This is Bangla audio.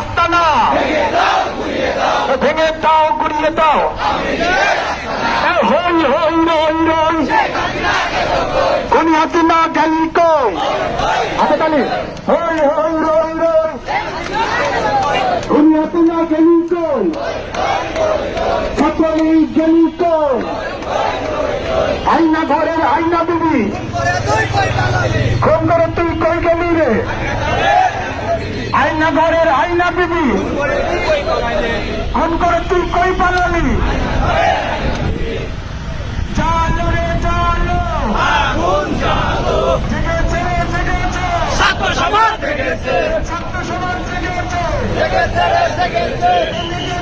আস্তানা ভেঙে দাও গুড়িয়ে দাও। হই হই রই রই। কোনি হাসিনা গেলি কই? হাতে তালি। হই হই রই রই। কোনি হাসিনা গেলি কই? ছাত্রলীগ গেলি কই? আইনা ঘরের আইনা দিবি কোন করে তুই কই গেলি রে আইনা ঘরের আইনা বিবি খুন করে তুই কই পালালি? রে জেগেছে জেগেছে। ছাত্র সমাজ। জেগেছে ছাত্র সমাজ জেগেছে। জেগেছে রে জেগেছে। জেগেছে